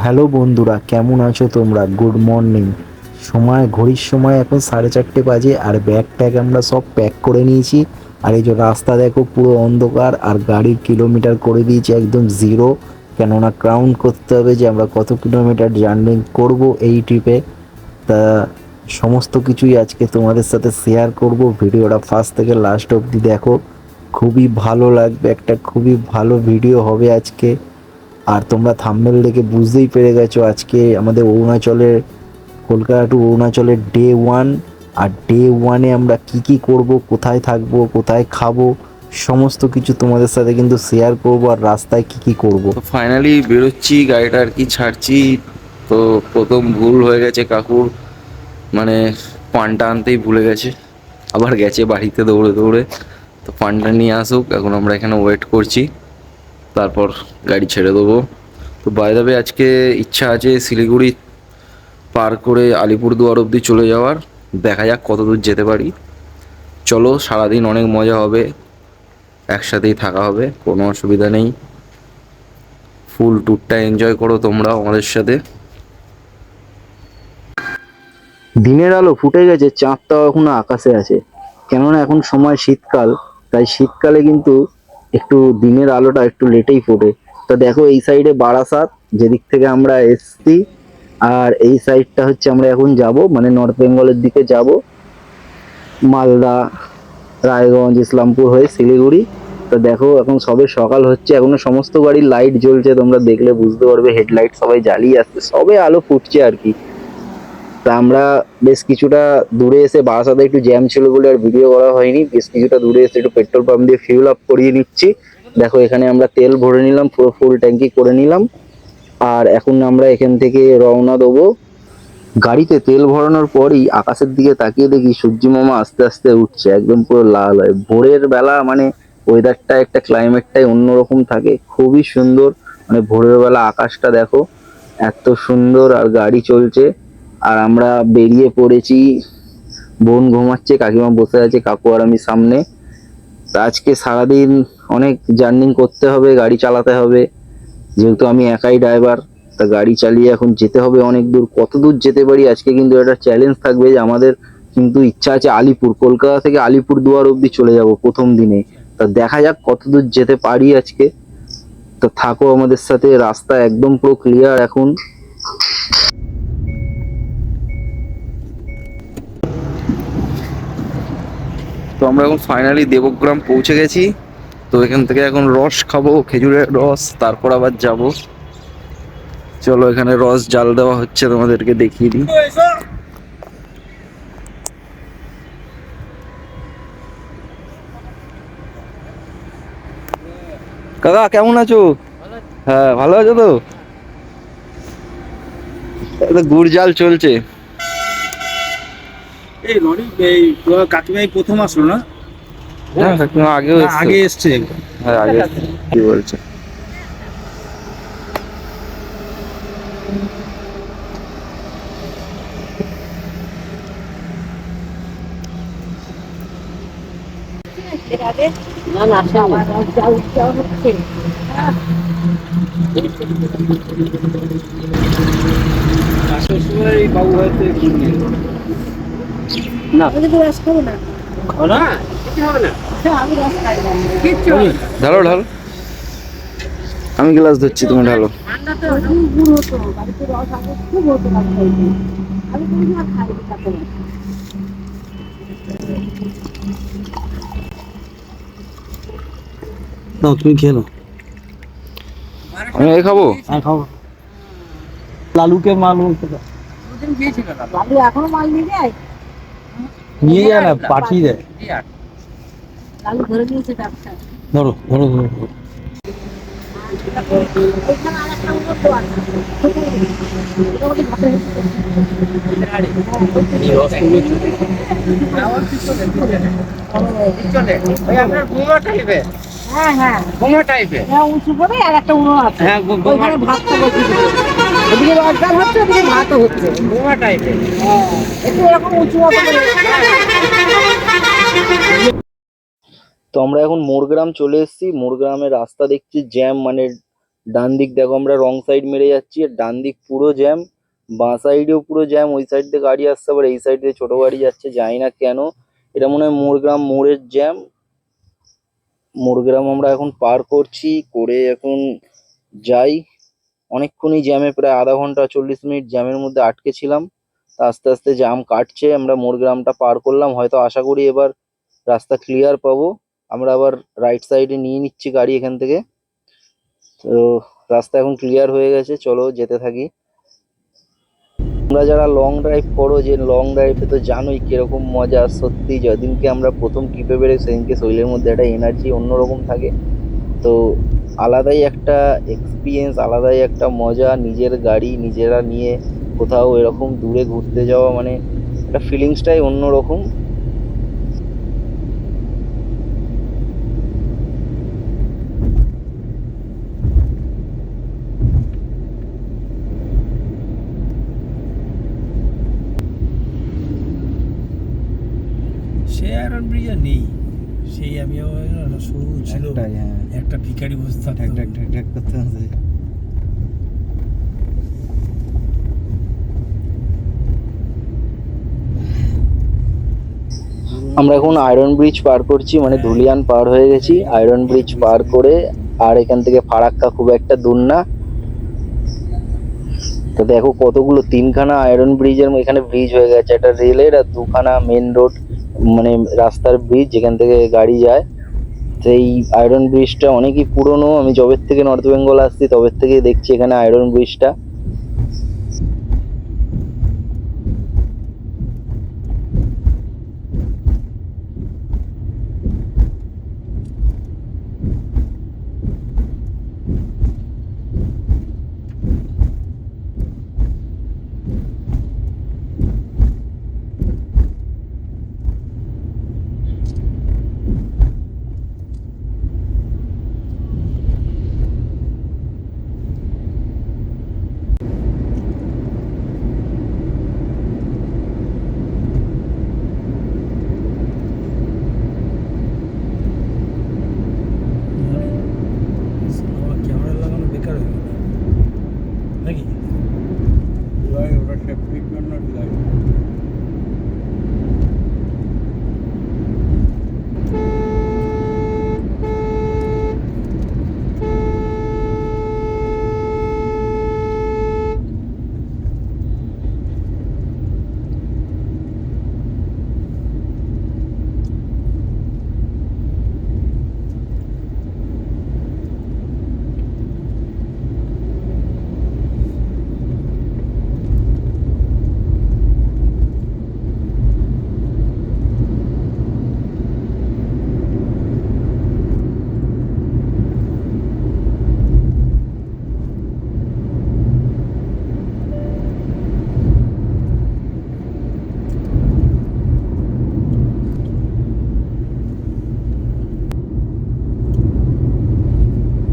Hello বন্ধুরা, কেমন আছো তোমরা? গুড মর্নিং সময়, ঘড়ির সময় এখন সাড়ে চারটে বাজে আর ব্যাগ ট্যাগ আমরা সব প্যাক করে নিয়েছি। আর এই যে রাস্তা দেখো, পুরো অন্ধকার আর গাড়ির কিলোমিটার করে দিয়েছি একদম জিরো কেননা ক্রাউন্ট করতে হবে যে আমরা কত কিলোমিটার জার্নি করব এই ট্রিপে তা সমস্ত কিছুই আজকে তোমাদের সাথে শেয়ার করব। ভিডিওটা ফার্স্ট থেকে লাস্ট অবধি দেখো। খুবই ভালো লাগবে, একটা খুবই ভালো ভিডিও হবে আজকে। আর তোমরা থাম্বনেল দেখে বুঝতেই পেরে গেছো আজকে আমাদের অরুণাচলের কলকাতা টু অরুণাচলের ডে ওয়ান আর ডে ওয়ানে আমরা কি কি করব, কোথায় থাকব, কোথায় খাব, সমস্ত কিছু তোমাদের সাথে কিন্তু শেয়ার করব আর রাস্তায় কি কি করব। ফাইনালি বেরোচ্ছি, গাড়িটা আর কি ছাড়ছি। তো প্রথম ভুল হয়ে গেছে কাকুর মানে পানটা আনতেই ভুলে গেছে। আবার গেছে বাড়িতে দৌড়ে দৌড়ে। তো পানটা নিয়ে আসুক, এখন আমরা এখানে ওয়েট করছি। তারপর গাড়ি ছেড়ে দেবো। তো বাইদাবে আজকে ইচ্ছা আছে শিলিগুড়ি পার করে আলিপুরদুয়ার অবধি চলে যাওয়ার। দেখা যাক কত দূর যেতে পারি। চলো, সারাদিন অনেক মজা হবে। একসাথেই থাকা হবে, কোনো অসুবিধা নেই। ফুল ট্যুরটা এনজয় করো তোমরাও আমাদের সাথে। দিনের আলো ফুটে গেছে, চাঁদটাও এখনও আকাশে আছে। কেননা এখন সময় শীতকাল, তাই শীতকালে কিন্তু একটু দিনের আলোটা একটু লেটেই ফোটে। তো দেখো এই সাইডে বারাসাত, যেদিক থেকে আমরা এসছি, আর এই সাইডটা হচ্ছে আমরা এখন যাব মানে নর্থ বেঙ্গলের দিকে যাব। মালদা, রায়গঞ্জ, ইসলামপুর হয়ে শিলিগুড়ি। তো দেখো এখন সবে সকাল হচ্ছে, এখনও সমস্ত গাড়ির লাইট জ্বলছে, তোমরা দেখলে বুঝতে পারবে হেডলাইট সবাই জ্বালিয়ে আসছে, সবে আলো ফুটছে আর কি। তা আমরা বেশ কিছুটা দূরে এসে বাসাতে একটু জ্যাম ছিল বলে আর ভিডিও করা হয়নি। বেশ কিছুটা দূরে এসে একটু পেট্রোল পাম্প দিয়ে ফিউল আপ করিয়ে নিচ্ছি। দেখো, এখানে আমরা তেল ভরে নিলাম, পুরো ফুল ট্যাঙ্কি করে নিলাম। আর এখন আমরা এখান থেকে রওনা দেবো। গাড়িতে তেল ভরানোর পরই আকাশের দিকে তাকিয়ে দেখি সূর্য মামা আস্তে আস্তে উঠছে, একদম পুরো লাল হয়। ভোরের বেলা মানে ওয়েদারটা একটা ক্লাইমেটটাই অন্যরকম থাকে, খুবই সুন্দর। মানে ভোরের বেলা আকাশটা দেখো, এত সুন্দর আর গাড়ি চলছে। আর আমরা বেরিয়ে পড়েছি। বোন ঘুমাচ্ছে, কাকিমা বসে আছে কাকু আর আমি সামনে। আজকে সারাদিন অনেক জার্নি করতে হবে, গাড়ি চালাতে হবে। যেহেতু আমি একাই ড্রাইভার, তা গাড়ি চালিয়ে এখন যেতে হবে অনেক দূর। কত দূর যেতে পারি আজকে কিন্তু একটা চ্যালেঞ্জ থাকবে যে আমাদের কিন্তু ইচ্ছা আছে আলিপুর, কলকাতা থেকে আলিপুর দুয়ার অবধি চলে যাব প্রথম দিনে। তা দেখা যাক কত দূর যেতে পারি আজকে। তো থাকো আমাদের সাথে, রাস্তা একদম পুরো ক্লিয়ার এখন। তো আমরা এখন ফাইনালি দেবগ্রাম পৌঁছে গেছি। তো এখান থেকে এখন রস খাব, খেজুরের রস, তারপর আবার যাব। চলো এখানে রস জাল দেওয়া হচ্ছে, তোমাদেরকে দেখিয়ে দিই। কাকা, কেমন আছো? হ্যাঁ ভালো আছো তো? গুড় জাল চলছে। এই রনি এই কাকিমা এই প্রথম আসলো না? হ্যাঁ কাকিমা এসছে। আগে এসছে হ্যাঁ আগে কি বলছে? না না হচ্ছে আসার সময় এই বাবু হয়তো রস খাব না। ঢালো ঢালো। আমি গ্লাস ধরছি তুমি ঢালো। খুব খুব নি তুমি খেয়ে নাও। আমি এই খাব? হ্যাঁ খাও লালুকে মাল বলতে লালু এখনও মাল নিয়ে যায়? নিয়ে যায় না পাঠিয়ে দেয় ধরে ধরো ধরো মোটামুটি ভালো হ্যাঁ হ্যাঁ। হ্যাঁ উঁচু করে আর একটা উনুন আছে। হ্যাঁ, গো- ওদিকে হচ্ছে ওদিকে ভাতও হচ্ছে। হ্যাঁ একটু এরকম উঁচু তো আমরা এখন মোরগ্রাম চলে এসেছি। মোরগ্রামের রাস্তা দেখছি জ্যাম মানে ডান দিক দেখো আমরা রং সাইড মেরে যাচ্ছি আর ডান দিক পুরো জ্যাম। বাঁ সাইডেও পুরো জ্যাম ওই সাইড দিয়ে গাড়ি আসছে আবার এই সাইড দিয়ে ছোট গাড়ি যাচ্ছে জানি না কেন। এটা মনে হয় মোরগ্রাম মোড়ের জ্যাম। মোরগ্রাম আমরা এখন পার করছি করে এখন যাই। অনেকক্ষণই জ্যামে প্রায় আধা ঘণ্টা চল্লিশ মিনিট জ্যামের মধ্যে আটকে ছিলাম। আস্তে আস্তে জ্যাম কাটছে, আমরা মোরগ্রামটা পার করলাম। হয়তো আশা করি এবার রাস্তা ক্লিয়ার পাবো। আমরা আবার রাইট সাইডে নিয়ে নিচ্ছি গাড়ি এখান থেকে। তো রাস্তা এখন ক্লিয়ার হয়ে গেছে, চলো যেতে থাকি। তোমরা যারা লং ড্রাইভ করো, যে লং ড্রাইভে তো জানোই কীরকম মজা। সত্যি, যেদিনকে আমরা প্রথম ট্রিপে বেরোই, সেদিনকে শরীরের মধ্যে একটা এনার্জি অন্যরকম থাকে। তো আলাদাই একটা এক্সপিরিয়েন্স আলাদাই একটা মজা, নিজের গাড়ি, নিজেরা নিয়ে কোথাও এরকম দূরে ঘুরতে যাওয়া মানে একটা ফিলিংসটাই অন্যরকম। সে আয়রন ব্রিজ আর নেই। সেই আমি শুরু ছিল। হ্যাঁ। একটা ভিখারি বসে থাকতো। করতে আমরা এখন আয়রন ব্রিজ পার করছি মানে ধুলিয়ান পার হয়ে গেছি। আয়রন ব্রিজ পার করে আর এখান থেকে ফারাক্কা খুব একটা দূর না। তো দেখো কতগুলো তিনখানা আয়রন ব্রিজের এখানে ব্রিজ হয়ে গেছে। একটা রেলের আর দুখানা মেন রোড মানে রাস্তার ব্রিজ যেখান থেকে গাড়ি যায়। তো এই আয়রন ব্রিজটা অনেকই পুরনো। আমি যবের থেকে নর্থ বেঙ্গল আসছি, তবের থেকেই দেখছি এখানে আয়রন ব্রিজটা আমার ক্যামেরা লাগানো বেকার হয়ে গেল নাকি ওটা সেফটির জন্য ডিজাইন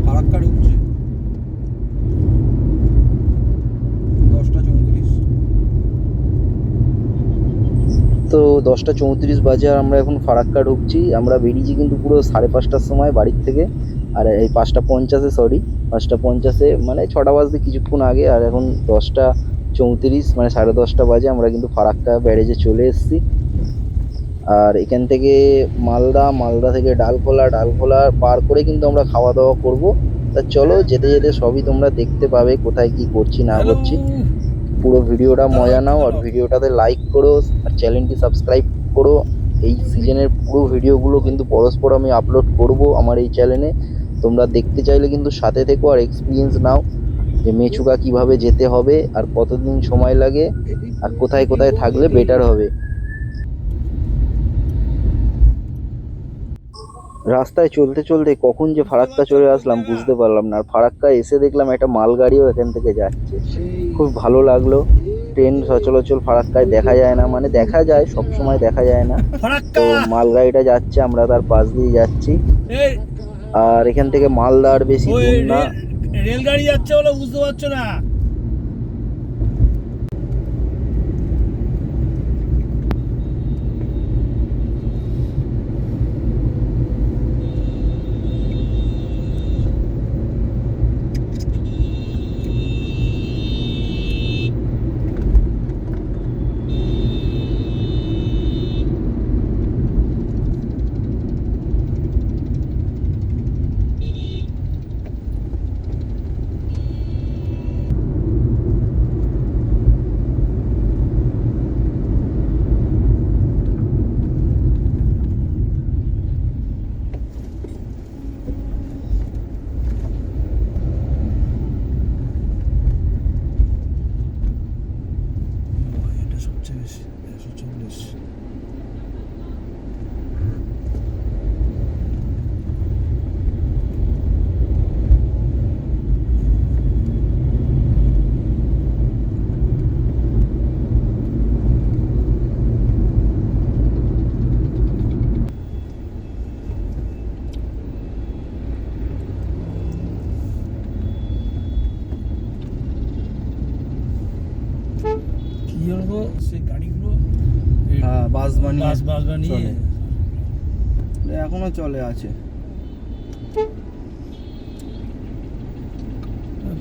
ফারাক্কা ঢুকছে দশটা চৌত্রিশ তো দশটা চৌত্রিশ বাজে আর আমরা এখন ফারাক্কা ঢুকছি। আমরা বেরিয়েছি কিন্তু পুরো সাড়ে পাঁচটার সময় বাড়ির থেকে। আর এই পাঁচটা পঞ্চাশে সরি পাঁচটা পঞ্চাশে মানে ছটা বাজতে কিছুক্ষণ আগে আর এখন দশটা চৌত্রিশ মানে সাড়ে দশটা বাজে আমরা কিন্তু ফারাক্কা ব্যারেজে চলে এসেছি। আর এখান থেকে মালদা মালদা থেকে ডালখোলা ডালখোলা পার করে কিন্তু আমরা খাওয়া দাওয়া করব। তা চলো যেতে যেতে সবই তোমরা দেখতে পাবে কোথায় কি করছি না করছি। পুরো ভিডিওটা মজা নাও আর ভিডিওটাতে লাইক করো আর চ্যানেলটি সাবস্ক্রাইব করো। এই সিজনের পুরো ভিডিওগুলো কিন্তু পরস্পর আমি আপলোড করব আমার এই চ্যানেলে তোমরা দেখতে চাইলে কিন্তু সাথে থেকো আর এক্সপিরিয়েন্স নাও যে মেচুকা কীভাবে যেতে হবে আর কতদিন সময় লাগে আর কোথায় কোথায় থাকলে বেটার হবে। রাস্তায় চলতে চলতে কখন যে ফারাক্কা চলে আসলাম বুঝতে পারলাম না। আর ফারাক্কা এসে দেখলাম একটা মালগাড়িও এখান থেকে যাচ্ছে। খুব ভালো লাগল। ট্রেন সচলাচল ফারাক্কায় দেখা যায় না মানে দেখা যায় সব সময় দেখা যায় না। তো মালগাড়িটা যাচ্ছে আমরা তার পাশ দিয়ে যাচ্ছি। আর এখান থেকে মালদার বেশি দূর না। রেল- রেলগাড়ি যাচ্ছে বলে বুঝতে পারছ না পুলিশ কি হলো সেই গাড়িগুলো এই হ্যাঁ বাস বানিয়ে বাস বাস বানিয়ে। চলে। এখনও চলে আছে।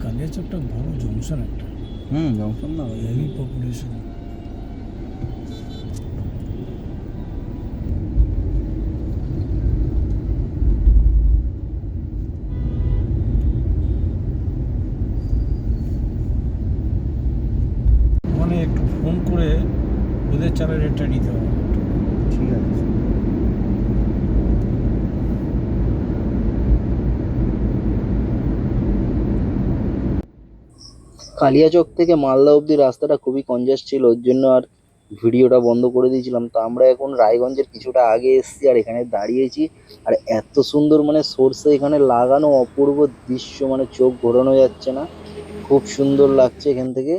কালিয়াচকটা বড় জংশন একটা। হুম জংশন না। হেভি পপুলেশন মানে একটু ফোন করে ওদের চালের রেটটা নিতে হবে ঠিক আছে কালিয়াচক থেকে মালদা অবধি রাস্তাটা খুবই কনজাস্ট ছিল, ওর জন্য আর ভিডিওটা বন্ধ করে দিয়েছিলাম। তো আমরা এখন রায়গঞ্জের কিছুটা আগে এসেছি আর এখানে দাঁড়িয়েছি। আর এত সুন্দর মানে সর্ষে এখানে লাগানো অপূর্ব দৃশ্য মানে চোখ ঘোরানো যাচ্ছে না। খুব সুন্দর লাগছে এখান থেকে।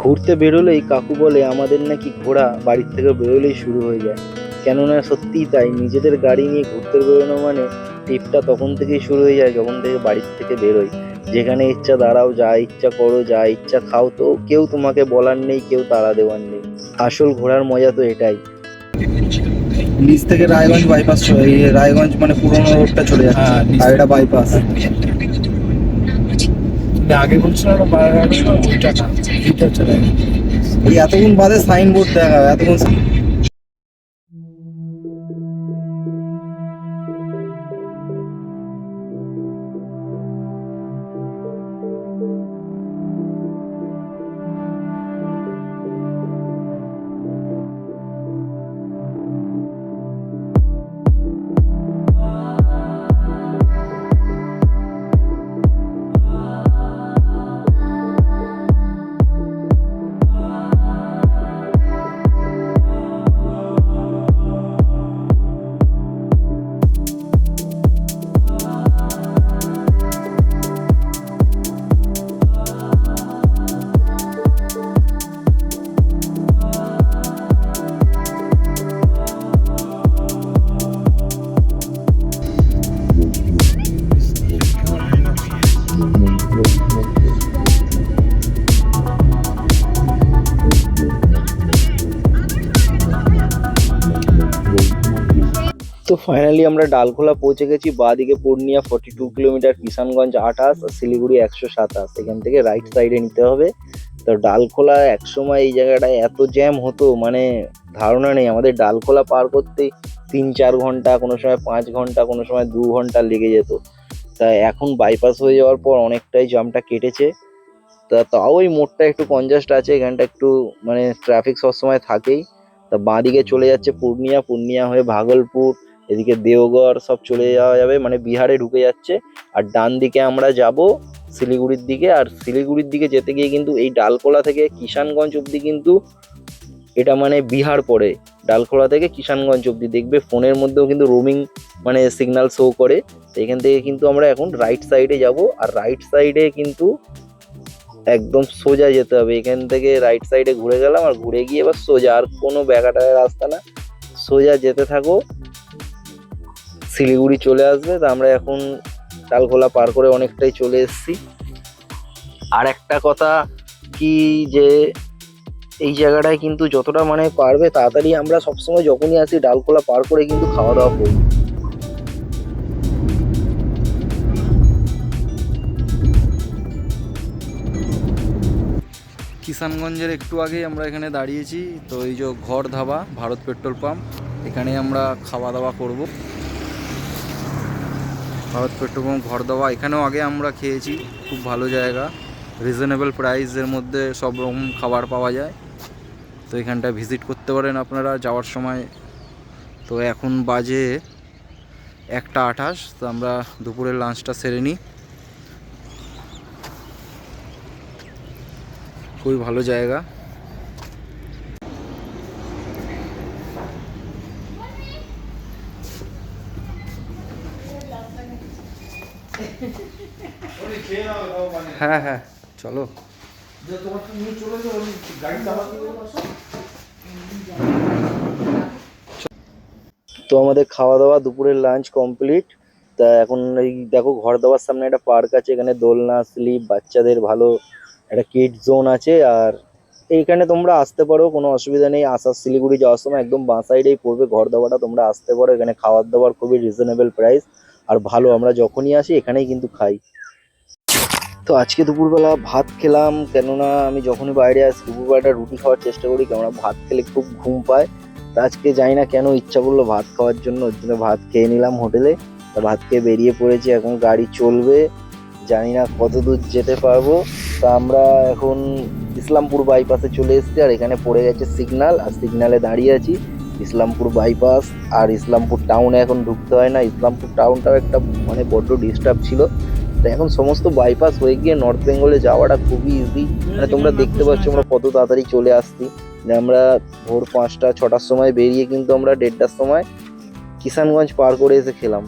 ঘুরতে বেরোলেই কাকু বলে আমাদের নাকি ঘোরা বাড়ির থেকে বেরোলেই শুরু হয়ে যায়। কেননা সত্যিই তাই নিজেদের গাড়ি নিয়ে ঘুরতে বেরোনো মানে ট্রিপটা তখন থেকেই শুরু হয়ে যায় যখন থেকে বাড়ির থেকে বেরোই। যেখানে ইচ্ছা দাঁড়াও যা ইচ্ছা করো যা ইচ্ছা খাও তো কেউ তোমাকে বলার নেই কেউ তাড়া দেওয়ার নেই। আসল ঘোরার মজা তো এটাই। নিচ থেকে রায়গঞ্জ বাইপাস এই রায়গঞ্জ মানে পুরোনো রোডটা চলে যাচ্ছে। হ্যাঁ, আর এটা বাইপাস আগে না এইটা এই এতক্ষণ বাদে সাইনবোর্ড দেখা এতক্ষণ ফাইনালি আমরা ডালখোলা পৌঁছে গেছি, বাদিকে Purnia forty two kilometre, Kishanganj আঠাশ, আর শিলিগুড়ি একশো সাতাশ। এখান থেকে রাইট সাইডে নিতে হবে। তো ডালখোলা একসময় এই জায়গাটায় এত জ্যাম হতো মানে ধারণা নেই। আমাদের ডালখোলা পার করতে তিন চার ঘণ্টা, কোনো সময় পাঁচ ঘণ্টা, কোনো সময় দু ঘণ্টা লেগে যেত। তা এখন বাইপাস হয়ে যাওয়ার পর অনেকটাই জ্যামটা কেটেছে। তা তাও ওই মোড়টা একটু কনজাস্ট আছে, এখানটা একটু মানে ট্রাফিক সবসময় থাকেই। তা বাঁদিকে চলে যাচ্ছে পূর্ণিয়া পূর্ণিয়া হয়ে ভাগলপুর এদিকে দেওঘর সব চলে যাওয়া যাবে মানে বিহারে ঢুকে যাচ্ছে। আর ডান দিকে আমরা যাব শিলিগুড়ির দিকে, আর শিলিগুড়ির দিকে যেতে গিয়ে কিন্তু এই ডালখোলা থেকে কিষানগঞ্জ অবধি কিন্তু এটা মানে বিহার পড়ে। ডালখোলা থেকে কিষানগঞ্জ অবধি দেখবে, ফোনের মধ্যেও কিন্তু রোমিং মানে সিগন্যাল শো করে। এখান থেকে কিন্তু আমরা এখন রাইট সাইডে যাব, আর রাইট সাইডে কিন্তু একদম সোজা যেতে হবে। এখান থেকে রাইট সাইডে ঘুরে গেলাম, আর ঘুরে গিয়ে এবার সোজা, আর কোনো ব্যাকাটার রাস্তা না। সোজা যেতে থাকো শিলিগুড়ি চলে আসবে, তা আমরা এখন ডালখোলা পার করে অনেকটাই চলে এসেছি। আর একটা কথা কি যে, এই জায়গাটায় কিন্তু যতটা মানে পারবে তাড়াতাড়ি আমরা সবসময় যখনই আসি ডালকোলা পার করে কিন্তু খাওয়া দাওয়া করি। কিষানগঞ্জের একটু আগেই আমরা এখানে দাঁড়িয়েছি, তো এই যে ঘর ধাবা, ভারত পেট্রোল পাম্প এখানে আমরা খাওয়া দাওয়া করব। ভারত পেট্রোল পাম্প ঘর ধাবা এখানেও আগে আমরা খেয়েছি, খুব ভালো জায়গা। রিজনেবল প্রাইসের মধ্যে সব রকম খাবার পাওয়া যায়। তো এখানটা ভিজিট করতে পারেন আপনারা যাওয়ার সময়। তো এখন বাজে একটা আঠাশ, তো আমরা দুপুরের লাঞ্চটা সেরে নিই। খুবই ভালো জায়গা। হ্যাঁ হ্যাঁ চলো। তো আমাদের খাওয়া দাওয়া দুপুরের লাঞ্চ কমপ্লিট তা এখন এই দেখো ঘর দেওয়ার সামনে একটা পার্ক আছে এখানে দোলনা স্লিপ বাচ্চাদের ভালো একটা কিড জোন আছে। আর এইখানে তোমরা আসতে পারো কোনো অসুবিধা নেই। আসার শিলিগুড়ি যাওয়ার সময় একদম বাঁ সাইডেই পড়বে ঘর দেওয়াটা তোমরা আসতে পারো। এখানে খাওয়ার দাওয়ার খুবই রিজনেবল প্রাইস আর ভালো আমরা যখনই আসি এখানেই কিন্তু খাই। তো আজকে দুপুরবেলা ভাত খেলাম, কেননা আমি যখনই বাইরে আসি দুপুরবেলাটা রুটি খাওয়ার চেষ্টা করি, কেননা ভাত খেলে খুব ঘুম পায়। তা আজকে জানি না কেন ইচ্ছা করল ভাত খাওয়ার জন্য, ওর জন্য ভাত খেয়ে নিলাম হোটেলে। তা ভাত খেয়ে বেরিয়ে পড়েছি, এখন গাড়ি চলবে। জানি না কত দূর যেতে পারব। তা আমরা এখন ইসলামপুর বাইপাসে চলে এসেছি, আর এখানে পড়ে গেছে সিগনাল, আর সিগনালে দাঁড়িয়ে আছি। ইসলামপুর বাইপাস আর ইসলামপুর টাউনে এখন ঢুকতে হয় না। ইসলামপুর টাউনটাও একটা মানে বড্ড ডিস্টার্ব ছিল। এখন সমস্ত বাইপাস হয়ে গিয়ে নর্থ বেঙ্গলে যাওয়াটা খুবই ইজি মানে তোমরা দেখতে পাচ্ছ, আমরা কত তাড়াতাড়ি চলে আসছি। যে আমরা ভোর পাঁচটা, ছটার সময় বেরিয়ে কিন্তু আমরা দেড়টার সময় কিষানগঞ্জ পার করে এসে খেলাম।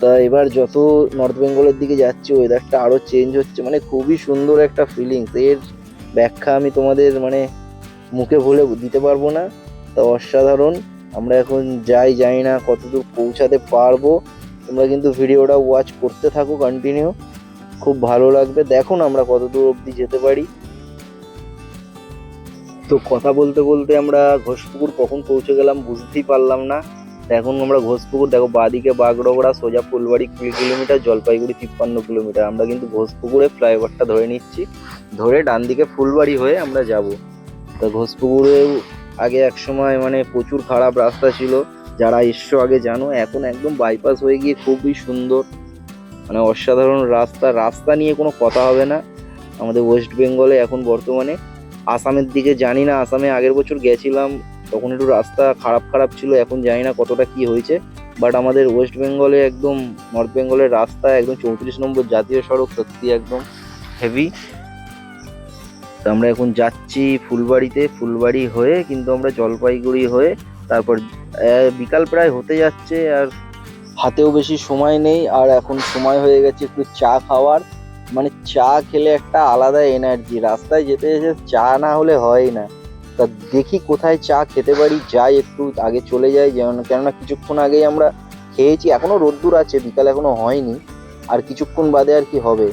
তা এবার যত নর্থ বেঙ্গলের দিকে যাচ্ছি ওয়েদারটা আরও চেঞ্জ হচ্ছে। মানে খুবই সুন্দর একটা ফিলিংস এর ব্যাখ্যা আমি তোমাদের মানে মুখে বলে দিতে পারব না। তা অসাধারণ। আমরা এখন যাই যাই না কতদূর পৌঁছাতে পারব। তোমরা কিন্তু ভিডিওটা ওয়াচ করতে থাকো কন্টিনিউ খুব ভালো লাগবে। দেখো না আমরা কতদূর অবধি যেতে পারি। তো কথা বলতে বলতে আমরা ঘোষপুকুর কখন পৌঁছে গেলাম বুঝতেই পারলাম না। এখন আমরা ঘোষপুকুর, দেখো বাদিকে বাগডোগরা সোজা ফুলবাড়ি কুড়ি কিলোমিটার, জলপাইগুড়ি তিপ্পান্ন কিলোমিটার। আমরা কিন্তু ঘোষপুকুরে ফ্লাইওভারটা ধরে নিচ্ছি। ধরে ডান দিকে ফুলবাড়ি হয়ে আমরা যাব। তা ঘোষপুকুরে আগে এক সময় মানে প্রচুর খারাপ রাস্তা ছিল। যারা এসছো আগে জানো, এখন একদম বাইপাস হয়ে গিয়ে খুবই সুন্দর মানে অসাধারণ রাস্তা। রাস্তা নিয়ে কোনো কথা হবে না। আমাদের ওয়েস্ট বেঙ্গলে এখন বর্তমানে, আসামের দিকে জানি না, আসামে আগের বছর গেছিলাম, তখন একটু রাস্তা খারাপ খারাপ ছিল, এখন জানি না কতটা কি হয়েছে। বাট আমাদের ওয়েস্ট বেঙ্গলে একদম নর্থ বেঙ্গলের রাস্তা একদম চৌত্রিশ নম্বর জাতীয় সড়ক, সত্যি একদম হেভি তো আমরা এখন যাচ্ছি ফুলবাড়িতে, ফুলবাড়ি হয়ে কিন্তু আমরা জলপাইগুড়ি হয়ে, তারপর বিকাল প্রায় হতে যাচ্ছে আর হাতেও বেশি সময় নেই, আর এখন সময় হয়ে গেছে একটু চা খাওয়ার। মানে চা খেলে একটা আলাদা এনার্জি রাস্তায় যেতে যেতে চা না হলে হয় না। তা দেখি কোথায় চা খেতে পারি, যাই একটু আগে চলে যাই, যেমন কেননা কিছুক্ষণ আগেই আমরা খেয়েছি, এখনও রোদ্দুর আছে, বিকাল এখনও হয়নি, আর কিছুক্ষণ বাদে আর কি হবে।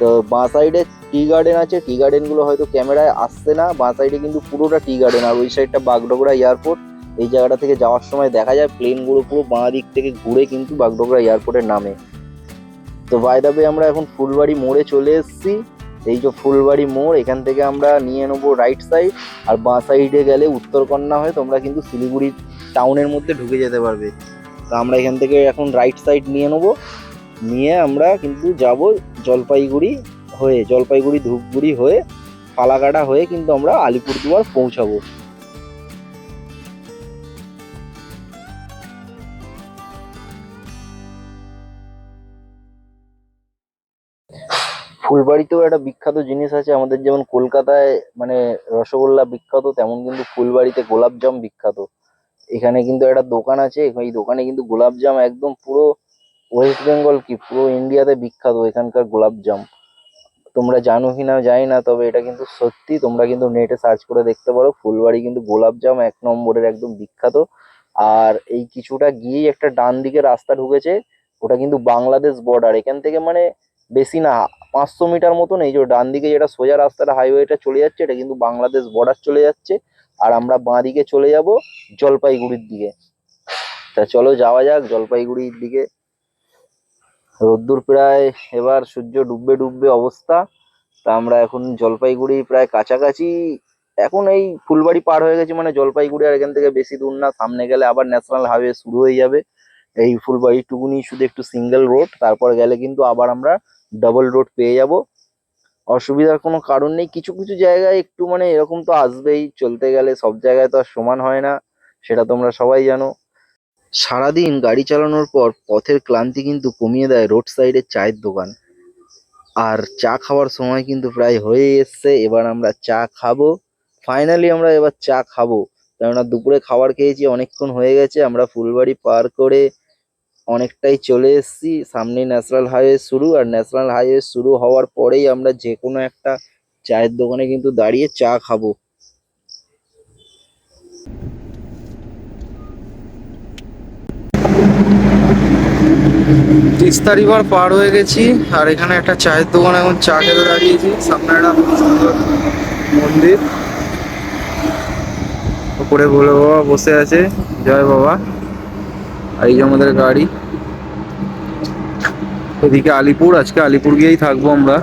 তো বাঁ সাইডে টি গার্ডেন আছে টি গার্ডেনগুলো হয়তো ক্যামেরায় আসছে না, বাঁ সাইডে কিন্তু পুরোটা টি গার্ডেন আর ওই সাইডটা বাগডোগরা এয়ারপোর্ট এই জায়গাটা থেকে যাওয়ার সময় দেখা যায় প্লেনগুলো পুরো বাঁ দিক থেকে ঘুরে কিন্তু বাগডোগরা এয়ারপোর্টের নামে। তো বাই দ্য আমরা এখন ফুলবাড়ি মোড়ে চলে এসেছি। এই যে ফুলবাড়ি মোড়, এখান থেকে আমরা নিয়ে নেব রাইট সাইড আর বাঁ সাইডে গেলে উত্তরকন্যা হয়ে তোমরা কিন্তু শিলিগুড়ি টাউনের মধ্যে ঢুকে যেতে পারবে। তো আমরা এখান থেকে এখন রাইট সাইড নিয়ে নেব। নিয়ে আমরা কিন্তু যাব জলপাইগুড়ি হয়ে, জলপাইগুড়ি ধূপগুড়ি হয়ে, ফালাকাটা হয়ে কিন্তু আমরা আলিপুরদুয়ার পৌঁছাবো। ফুলবাড়িতেও একটা বিখ্যাত জিনিস আছে, আমাদের যেমন কলকাতায় মানে রসগোল্লা বিখ্যাত, তেমন কিন্তু ফুলবাড়িতে গোলাপজাম বিখ্যাত। এখানে কিন্তু একটা দোকান আছে, এই দোকানে কিন্তু গোলাপজাম একদম পুরো ওয়েস্ট বেঙ্গল কি, পুরো ইন্ডিয়াতে বিখ্যাত এখানকার গোলাপজাম। তোমরা জানো কি না জানি না, তবে এটা কিন্তু সত্যি, তোমরা কিন্তু নেটে সার্চ করে দেখতে পারো, ফুলবাড়ি কিন্তু গোলাপজাম এক নম্বরের একদম বিখ্যাত। আর এই কিছুটা গিয়েই একটা ডান দিকে রাস্তা ঢুকেছে, ওটা কিন্তু বাংলাদেশ বর্ডার এখান থেকে মানে বেশি না, পাঁচশো মিটার মতন, এই যে ডান দিকে যেটা সোজা রাস্তাটা হাইওয়েটা চলে যাচ্ছে, এটা কিন্তু বাংলাদেশ বর্ডার চলে যাচ্ছে, আর আমরা বাঁ দিকে চলে যাব জলপাইগুড়ির দিকে। তা চলো যাওয়া যাক জলপাইগুড়ির দিকে। রোদ্দুর প্রায় এবার সূর্য ডুববে ডুববে অবস্থা, তা আমরা এখন জলপাইগুড়ি প্রায় কাছাকাছি। এখন এই ফুলবাড়ি পার হয়ে গেছে মানে জলপাইগুড়ি, আর এখান থেকে বেশি দূর না, সামনে গেলে আবার ন্যাশনাল হাইওয়ে শুরু হয়ে যাবে। এই ফুলবাড়ি টুকুনি শুধু একটু সিঙ্গেল রোড তারপর গেলে কিন্তু আবার আমরা ডাবল রোড পেয়ে যাব। অসুবিধার কোনো কারণ নেই। কিছু কিছু জায়গায় একটু মানে এরকম তো আসবেই। চলতে গেলে সব জায়গায় তো আর সমান হয় না। সেটা তোমরা সবাই জানো। সারাদিন গাড়ি চালানোর পর পথের ক্লান্তি কিন্তু কমিয়ে দেয় রোড সাইডের চায়ের দোকান। আর চা খাওয়ার সময় কিন্তু প্রায় হয়ে এসছে। এবার আমরা চা খাব। ফাইনালি আমরা এবার চা খাব। কেননা দুপুরে খাবার খেয়েছি, অনেকক্ষণ হয়ে গেছে। আমরা ফুলবাড়ি পার করে অনেকটাই চলে এসেছি। সামনে ন্যাশনাল হাইওয়ে শুরু আর ন্যাশনাল হাইওয়ে শুরু হওয়ার পরেই আমরা যে কোনো একটা চায়ের দোকানে কিন্তু দাঁড়িয়ে চা খাব। তিস্তা রিভার পার হয়ে গেছি আর এখানে একটা চায়ের দোকান এখন চা খেতে দাঁড়িয়েছি। সামনে একটা সুন্দর মন্দির। উপরে ভোলে বাবা বসে আছে। জয় বাবা। আর এই যে আমাদের গাড়ি। এদিকে আলিপুর, আজকে আলিপুর গিয়েই থাকব আমরা।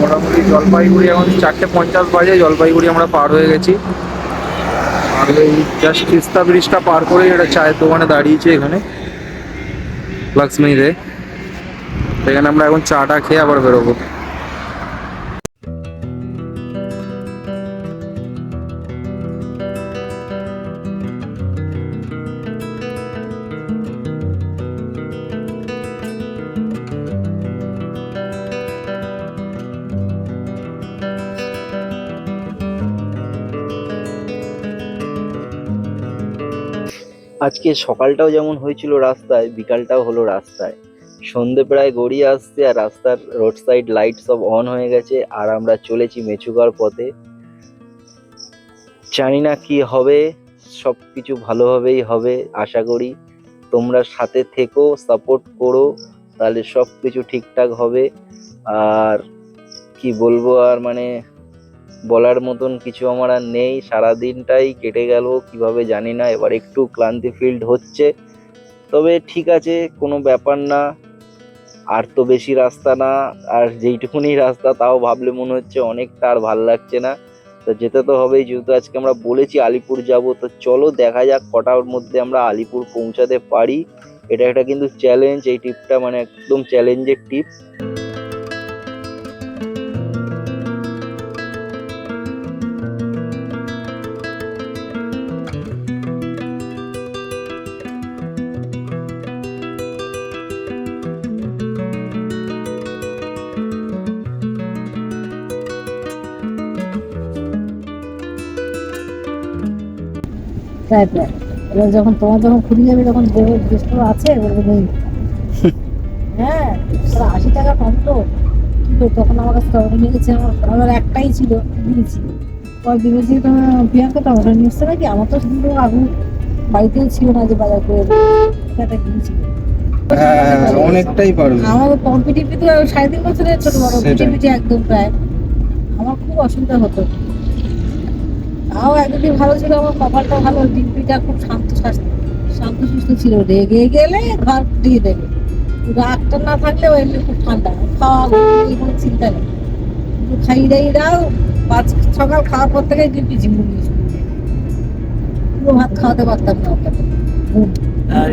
মোটামুটি জলপাইগুড়ি, এখন চারটে পঞ্চাশ বাজে, জলপাইগুড়ি আমরা পার হয়ে গেছি। আর এই জাস্ট তিস্তা ব্রিজটা পার করে একটা চায়ের দোকানে দাঁড়িয়েছে এখানে লক্ষ্মীতে এখানে আমরা এখন চাটা খেয়ে আবার বেরোবো। আজকে সকালটাও যেমন হয়েছিল রাস্তায়, বিকালটাও হলো রাস্তায়। সন্ধে প্রায় গড়িয়ে আসছে আর রাস্তার রোড সাইড লাইট সব অন হয়ে গেছে আর আমরা চলেছি মেচুকার পথে। জানি না কি হবে সব কিছু ভালোভাবেই হবে, আশা করি। তোমরা সাথে থেকো সাপোর্ট করো, তাহলে সব কিছু ঠিকঠাক হবে। আর কি বলব আর মানে বলার মতন কিছু আমার আর নেই। সারাদিনটাই কেটে গেল, কীভাবে জানি না, এবার একটু ক্লান্তি ফিল্ড হচ্ছে। তবে ঠিক আছে, কোনো ব্যাপার না। আর তো বেশি রাস্তা না, আর যেইটুকুনি রাস্তা, তাও ভাবলে মনে হচ্ছে অনেকটা আর ভালো লাগছে না। তো যেতে তো হবেই, যেহেতু আজকে আমরা বলেছি আলিপুর যাব, তো চলো দেখা যাক কটার মধ্যে আমরা আলিপুর পৌঁছাতে পারি। এটা একটা কিন্তু চ্যালেঞ্জ এই ট্রিপটা মানে একদম চ্যালেঞ্জের ট্রিপ প্রায় প্রায় এবার যখন তোমার যখন খুঁজে যাবে তখন দেবে জিজ্ঞেস আছে বলবে নেই। হ্যাঁ আশি টাকা কম তো। কি করে তখন আমার কাছে টমেটো নিয়ে গেছে আমার আমার একটাই ছিল দিয়েছি। পরে দিয়েছি তোমার প্রিয়াঙ্কা টমেটো নিয়ে এসছে নাকি? আমার তো শুধু আগুন বাড়িতেও ছিল না যে বাজার করে একটা দিয়েছিল। হ্যাঁ অনেকটাই পারবে। আমার কম্পিটিভি তো সাড়ে তিন বছরের ছোট বড় একদম প্রায়। আমার খুব অসুবিধা হতো। তাও একদিন ভালো ছিল, আমার কপালটা ভালো ডিম্পিটা খুব শান্ত শান্ত সুস্থ ছিল। রেগে গেলে ঘর দিয়ে দেবে। রাগটা না থাকলে ও এমনি খুব ঠান্ডা। খাওয়া কোনো চিন্তা নেই। খাইয়ে দাইয়ে দাও, পাঁচ সকাল খাওয়ার পর থেকে ডিম্পি ঝিমুন পুরো ভাত খাওয়াতে পারতাম না ঘুম আর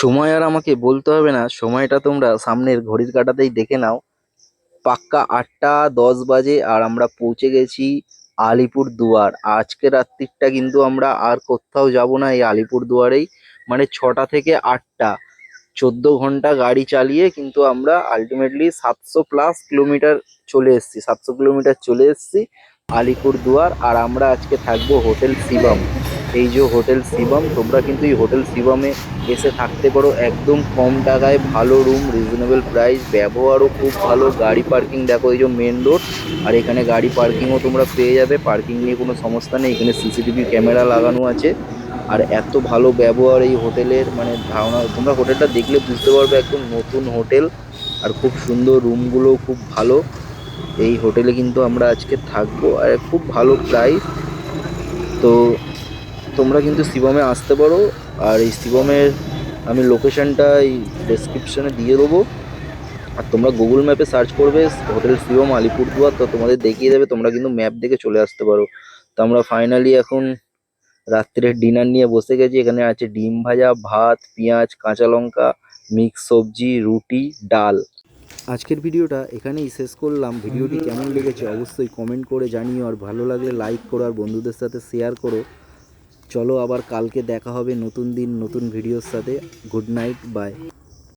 সময় আর আমাকে বলতে হবে না। সময়টা তোমরা সামনের ঘড়ির কাটাতেই দেখে নাও। পাক্কা আটটা দশ বাজে আর আমরা পৌঁছে গেছি আলিপুর দুয়ার। আজকে রাত্রিটা কিন্তু আমরা আর কোথাও যাব না এই আলিপুর দুয়ারেই। মানে ছটা থেকে আটটা। চোদ্দ ঘণ্টা গাড়ি চালিয়ে কিন্তু আমরা আলটিমেটলি সাতশো প্লাস কিলোমিটার চলে এসেছি। সাতশো কিলোমিটার চলে এসেছি আলিপুর দুয়ার আর আমরা আজকে থাকব হোটেল শিবম। এই যে হোটেল শিবম, তোমরা কিন্তু এই হোটেল শিবমে এসে থাকতে পারো একদম কম টাকায়, ভালো রুম রিজনেবল প্রাইস ব্যবহারও খুব ভালো, গাড়ি পার্কিং দেখো এই যে মেন রোড আর এখানে গাড়ি পার্কিংও তোমরা পেয়ে যাবে পার্কিং নিয়ে কোনো সমস্যা নেই, এখানে সিসিটিভি ক্যামেরা লাগানো আছে, আর এত ভালো ব্যবহার এই হোটেলের মানে ধারণা, তোমরা হোটেলটা দেখলে বুঝতে পারবে একদম নতুন হোটেল, আর খুব সুন্দর রুমগুলো খুব ভালো, এই হোটেলে কিন্তু আমরা আজকে থাকব, আর খুব ভালো প্রাইস তো তোমরা কিন্তু শিবমে আসতে পারো, আর এই শিবমের আমি লোকেশনটা এই ডেসক্রিপশনে দিয়ে দেবো। আর তোমরা গুগল ম্যাপে সার্চ করবে হোটেল শিবম আলিপুরদুয়ার, তো তোমাদের দেখিয়ে দেবে, তোমরা কিন্তু ম্যাপ দেখে চলে আসতে পারো। তো আমরা ফাইনালি এখন রাত্রের ডিনার নিয়ে বসে গেছি, এখানে আছে ডিম ভাজা, ভাত, পেঁয়াজ, কাঁচা লঙ্কা মিক্স সবজি, রুটি, ডাল। আজকের ভিডিওটা এখানেই শেষ করলাম। ভিডিওটি কেমন লেগেছে অবশ্যই কমেন্ট করে জানিও, আর ভালো লাগলে লাইক করো, আর বন্ধুদের সাথে শেয়ার করো। চলো আবার কালকে দেখা হবে নতুন দিন নতুন ভিডিওর সাথে। Good night bye